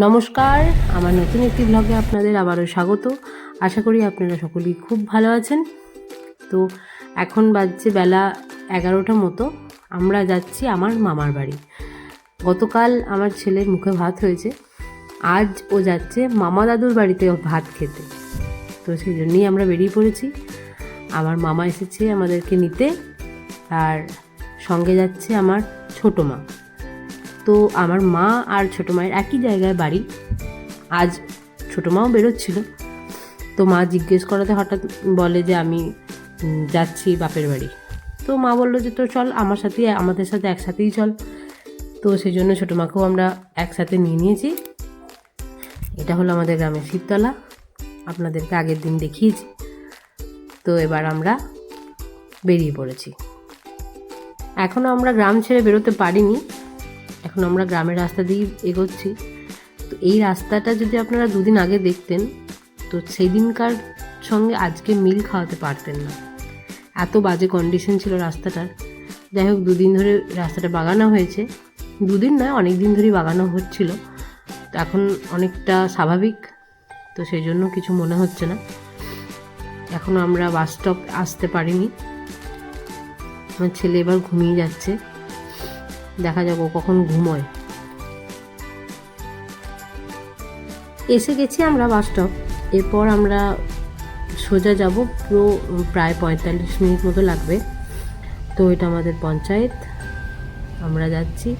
নমস্কার, আমার নতুন একটি ব্লগে আপনাদের আবারও স্বাগত। আশা করি আপনারা সকলেই খুব ভালো আছেন। তো এখন বাজছে বেলা এগারোটা মতো। আমরা যাচ্ছি আমার মামার বাড়ি। গতকাল আমার ছেলের মুখে ভাত হয়েছে। আজ ও যাচ্ছে মামা দাদুর বাড়িতে ভাত খেতে। তো সেই জন্যই আমরা বেরিয়ে পড়েছি। আমার মামা এসেছে আমাদেরকে নিতে। আর সঙ্গে যাচ্ছে আমার ছোটো মা। তো আমার মা আর ছোটো মায়ের একই জায়গায় বাড়ি। আজ ছোটো মাও বেরোচ্ছিল। তো মা জিজ্ঞেস করাতে হঠাৎ বলে যে আমি যাচ্ছি বাপের বাড়ি। তো মা বলল যে, তো চল আমার সাথেই, আমাদের সাথে একসাথেই চল। তো সেই জন্য ছোটো মাকেও আমরা একসাথে নিয়ে নিয়েছি। এটা হলো আমাদের গ্রামের শিবতলা আপনাদেরকে আগের দিন দেখিয়েছি। তো এবার আমরা বেরিয়ে পড়েছি। এখনও আমরা গ্রাম ছেড়ে বেরোতে পারিনি। এখন আমরা গ্রামের রাস্তা দিয়েই এগোচ্ছি। তো এই রাস্তাটা যদি আপনারা দুদিন আগে দেখতেন, তো সেই দিনকার সঙ্গে আজকে মিল খাওয়াতে পারতেন না। এত বাজে কন্ডিশন ছিল রাস্তাটার। যাই হোক, দুদিন ধরে রাস্তাটা বাগানো হয়েছে। দুদিন নয় অনেক দিন ধরেই বাগানো হচ্ছিল। তো এখন অনেকটা স্বাভাবিক, তো সেই জন্য কিছু মনে হচ্ছে না। এখনও আমরা বাস স্টপ আসতে পারিনি। আমার ছেলে এবার ঘুমিয়ে যাচ্ছে। দেখা ও কখন ঘুমোয়। এসে গেছি আমরা বাস স্টপ। এরপর আমরা সোজা যাব, পুরো প্রায় পঁয়তাল্লিশ মিনিট মতো লাগবে। তো এটা আমাদের পঞ্চায়েত। আমরা যাচ্ছি।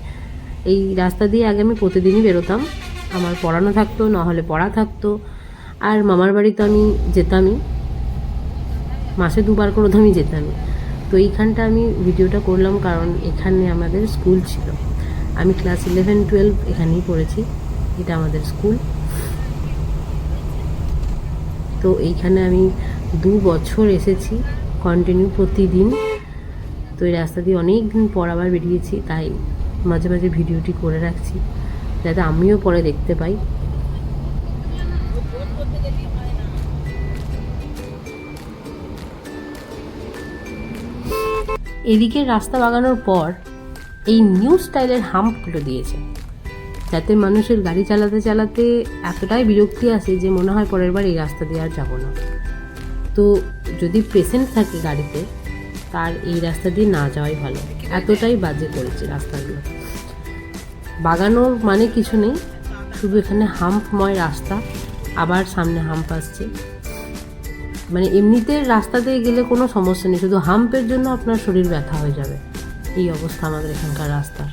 এই রাস্তা দিয়ে আগে আমি প্রতিদিনই বেরোতাম। আমার পড়ানো থাকতো, না হলে পড়া থাকতো। আর মামার বাড়ি তো আমি যেতামই। মাসে দুবার করে তো আমি যেতামই। তো এইখানটা আমি ভিডিওটা করলাম কারণ এখানে আমাদের স্কুল ছিল। আমি ক্লাস ইলেভেন টুয়েলভ এখানেই পড়েছি। এটা আমাদের স্কুল। তো এইখানে আমি দু বছর এসেছি কন্টিনিউ প্রতিদিন। তো এই রাস্তা দিয়ে অনেক দিন পর আবার বেরিয়েছি, তাই মাঝে মাঝে ভিডিওটি করে রাখছি। যাতে আমিও পরে দেখতে পাই। এদিকে রাস্তা বাগানোর পর এই নিউ স্টাইলের হাম্পগুলো দিয়েছে। যাতে মানুষের গাড়ি চালাতে চালাতে এতটাই বিরক্তি আসে যে মনে হয় পরের বার এই রাস্তা দিয়ে আর যাব না। তো যদি পেশেন্ট থাকে গাড়িতে, তার এই রাস্তা দিয়ে না যাওয়াই ভালো। এতটাই বাজে করেছে রাস্তাগুলো। বাগানোর মানে কিছু নেই। শুধু এখানে হাম্পময় রাস্তা, আবার সামনে হাম্প আসছে। মানে এমনিতে রাস্তা দিয়ে গেলে কোনো সমস্যা নেই শুধু হাম্পের জন্য আপনার শরীর ব্যথা হয়ে যাবে। এই অবস্থা আমাদের এখানকার রাস্তার।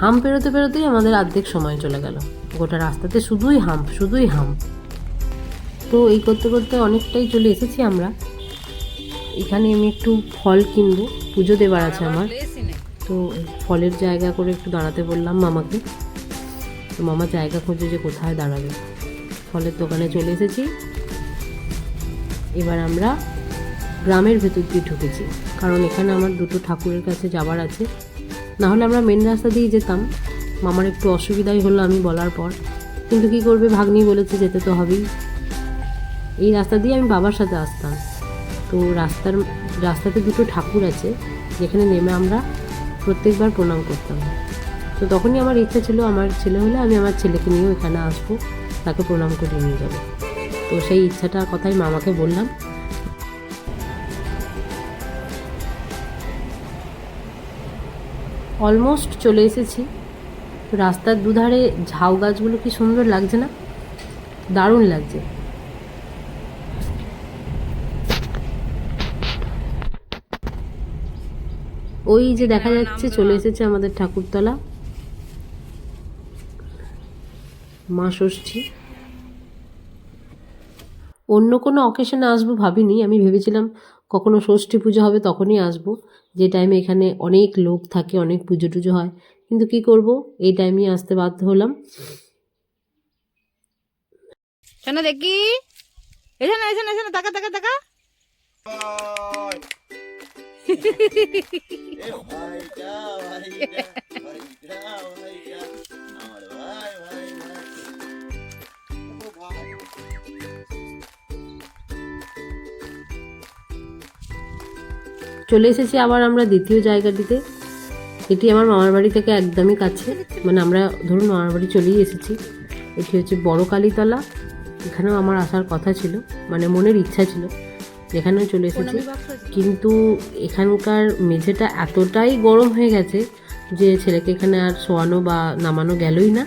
হাম্প পেরোতে পেরোতেই আমাদের অর্ধেক সময় চলে গেল। গোটা রাস্তাতে শুধুই হাম্প শুধুই হাম্প। তো এই করতে করতে অনেকটাই চলে এসেছি আমরা। এখানে আমি একটু ফল কিনবো পুজো দেবার আছে আমার তো ফলের জায়গা করে একটু দাঁড়াতে বললাম মামাকে। তো মামা জায়গা খোঁজে যে কোথায় দাঁড়াবে। ফলের দোকানে চলে এসেছি। এবার আমরা গ্রামের ভেতর দিয়ে ঢুকেছি। কারণ এখানে আমার দুটো ঠাকুরের কাছে যাবার আছে। না হলে আমরা মেন রাস্তা দিয়ে যেতাম। মামার একটু অসুবিধাই হলো আমি বলার পর। কিন্তু কি করবে? ভাগ্নি বলেছে যেতে তো হবেই। এই রাস্তা দিয়ে আমি বাবার সাথে আসতাম। তো রাস্তার, রাস্তাতে দুটো ঠাকুর আছে। যেখানে নেমে আমরা প্রত্যেকবার প্রণাম করতাম। তো তখনই আমার ইচ্ছা ছিল, আমার ছেলে হলে আমি আমার ছেলেকে নিয়েও এখানে আসব। তাকে প্রণাম করে নিয়ে যাব। তো সেই ইচ্ছাটার কথাই মামাকে বললাম। অলমোস্ট চলে এসেছি। রাস্তার দুধারে ঝাউ গাছগুলো কি সুন্দর লাগছে না? দারুণ লাগছে। ওই যে দেখা যাচ্ছে, চলে এসেছে আমাদের ঠাকুরতলা। মা ষষ্ঠী। অন্য কোনো অকেশনে আসব ভাবিনি। আমি ভেবেছিলাম কখনো ষষ্ঠী পুজো হবে তখনই আসব। যে টাইমে এখানে অনেক লোক থাকে অনেক পুজো টুজো হয়। কিন্তু কি করব? এই টাইমেই আসতে বাধ্য হলাম। শোনো দেখি। এখানে এখানে এখানে তাকা তাকা তাকা। ভাইটা ভাইটা ভাইটা ভাইটা। চলে এসেছি আবার আমরা দ্বিতীয় জায়গাটিতে। এটি আমার মামার বাড়ি থেকে একদমই কাছে। মানে আমরা ধরুন মামার বাড়ি চলেই এসেছি। এটি হচ্ছে বড় কালীতলা। এখানেও আমার আসার কথা ছিল। মানে মনের ইচ্ছা ছিল এখানেও চলে এসেছি। কিন্তু এখানকার মেঝেটা এতটাই গরম হয়ে গেছে যে ছেলেকে এখানে আর শোয়ানো বা নামানো গেলই না।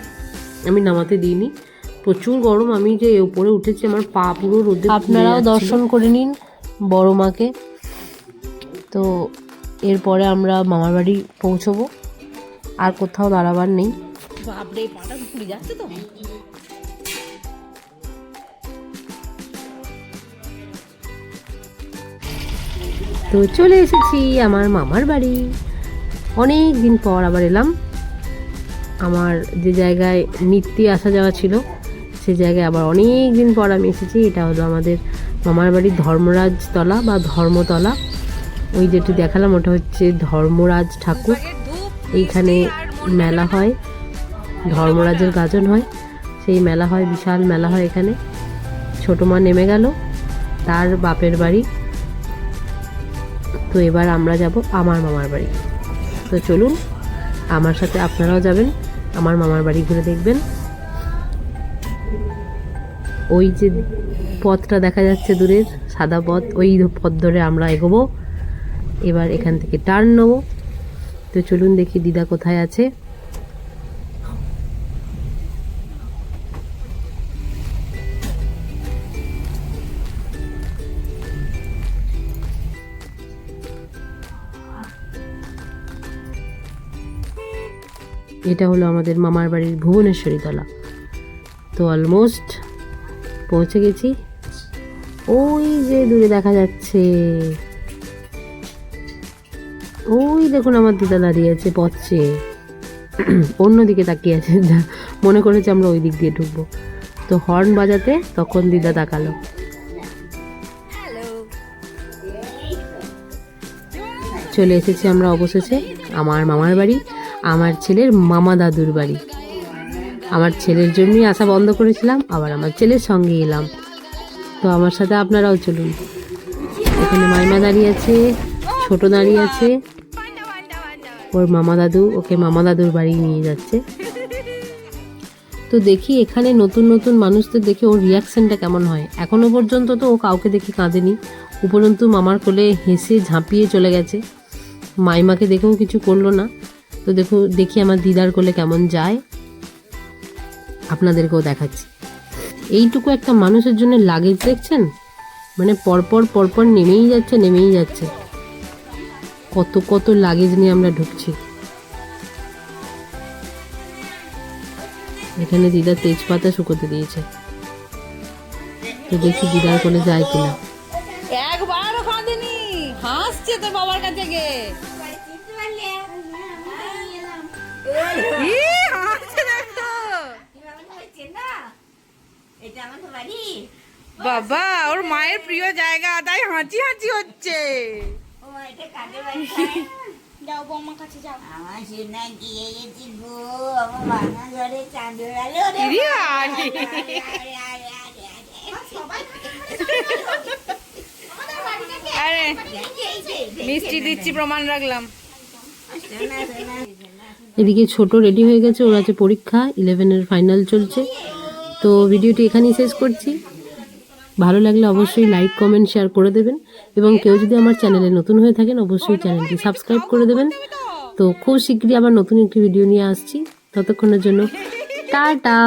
আমি নামাতে দিইনি। প্রচুর গরম। আমি যে উপরে উঠেছি আমার পা পুরো রোদে আপনারাও দর্শন করে নিন বড় মাকে। তো এরপরে আমরা মামার বাড়ি পৌঁছবো। আর কোথাও দাঁড়াবার নেই। বাপরে পাটা পুড়ে যাচ্ছে তো। তো চলে এসেছি আমার মামার বাড়ি। অনেক দিন পর আবার এলাম। আমার যে জায়গায় নিত্যি আসা যাওয়া ছিল সে জায়গায় আবার অনেক দিন পর আমি এসেছি। এটা হলো আমাদের মামার বাড়ির ধর্মরাজতলা বা ধর্মতলা। ওই যেটি দেখালাম, ওটা হচ্ছে ধর্মরাজ ঠাকুর। এইখানে মেলা হয়, ধর্মরাজের গাজন হয়। সেই মেলা হয়, বিশাল মেলা হয় এখানে। ছোটো মা নেমে গেল, তার বাপের বাড়ি। তো এবার আমরা যাব আমার মামার বাড়ি। তো চলুন, আমার সাথে আপনারাও যাবেন, আমার মামার বাড়ি ঘুরে দেখবেন। ওই যে পথটা দেখা যাচ্ছে দূরের, সাদা পথ, ওই পথ ধরে আমরা এগোবো। এবার এখান থেকে টার্ন নেব। তো চলুন দেখি দিদা কোথায় আছে। এটা হলো আমাদের মামার বাড়ির ভুবনেশ্বরী তলা। তো অলমোস্ট পৌঁছে গেছি। ওই যে দূরে দেখা যাচ্ছে। ওই দেখুন আমার দিদা দাঁড়িয়ে আছে পথ। চেয়ে অন্যদিকে তাকিয়ে আছে। মনে করেছে আমরা ওই দিক দিয়ে ঢুকবো। তো হর্ন বাজাতে তখন দিদা তাকালো। চলে এসেছি আমরা অবশেষে আমার মামার বাড়ি আমার ছেলের মামা দাদুর বাড়ি। আমার ছেলের জন্যই আসা বন্ধ করেছিলাম আবার আমার ছেলের সঙ্গে এলাম। তো আমার সাথে আপনারাও চলুন। এখানে মাইমা দাঁড়িয়ে আছে ছোট দাঁড়িয়ে আছে। ওর মামা দাদু ওকে মামা দাদুর বাড়ি নিয়ে যাচ্ছে। তো দেখি এখানে নতুন নতুন মানুষদের দেখে ওর রিয়াকশনটা কেমন হয়। এখনও পর্যন্ত তো ও কাউকে দেখে কাঁদেনি। উপরন্তু মামার কোলে হেসে ঝাঁপিয়ে চলে গেছে। মাইমাকে দেখেও কিছু করল না। তো দেখো, দেখি আমার দিদার কোলে কেমন যায়। আপনাদেরকেও দেখাচ্ছি। এইটুকু একটা মানুষের জন্য লাগেজ দেখছেন? মানে পরপর পরপর নেমেই যাচ্ছে নেমেই যাচ্ছে। কত কত লাগেজ নিয়ে আমরা ঢুকছি। এখানে দিদা তেজপাতা শুকোতে দিয়েছে। তো দেখি দিদার কোলে যায় কিনা। একবারও হাসছে তোর বাবার কাছে গে। বাবা ওর মায়ের প্রিয় জায়গা তাই হাঁচি হাঁচি হচ্ছে। আমার সোনা গিয়ে গেছি গো আমার বানা ঘরে চাঁদের আলো রে ইরি বাড়ি। আরে মিষ্টি দিচ্ছি প্রমাণ রাখলাম। এদিকে ছোট রেডি হয়ে গেছে ওর আছে পরীক্ষা ইলেভেনের ফাইনাল চলছে। তো ভিডিওটি এখানেই শেষ করছি। ভালো লাগলে অবশ্যই লাইক কমেন্ট শেয়ার করে দেবেন। এবং কেউ যদি আমার চ্যানেলে নতুন হয়ে থাকেন, অবশ্যই চ্যানেলটি সাবস্ক্রাইব করে দেবেন। তো খুব শীঘ্রই আবার নতুন একটি ভিডিও নিয়ে আসছি। ততক্ষণের জন্য টাটা!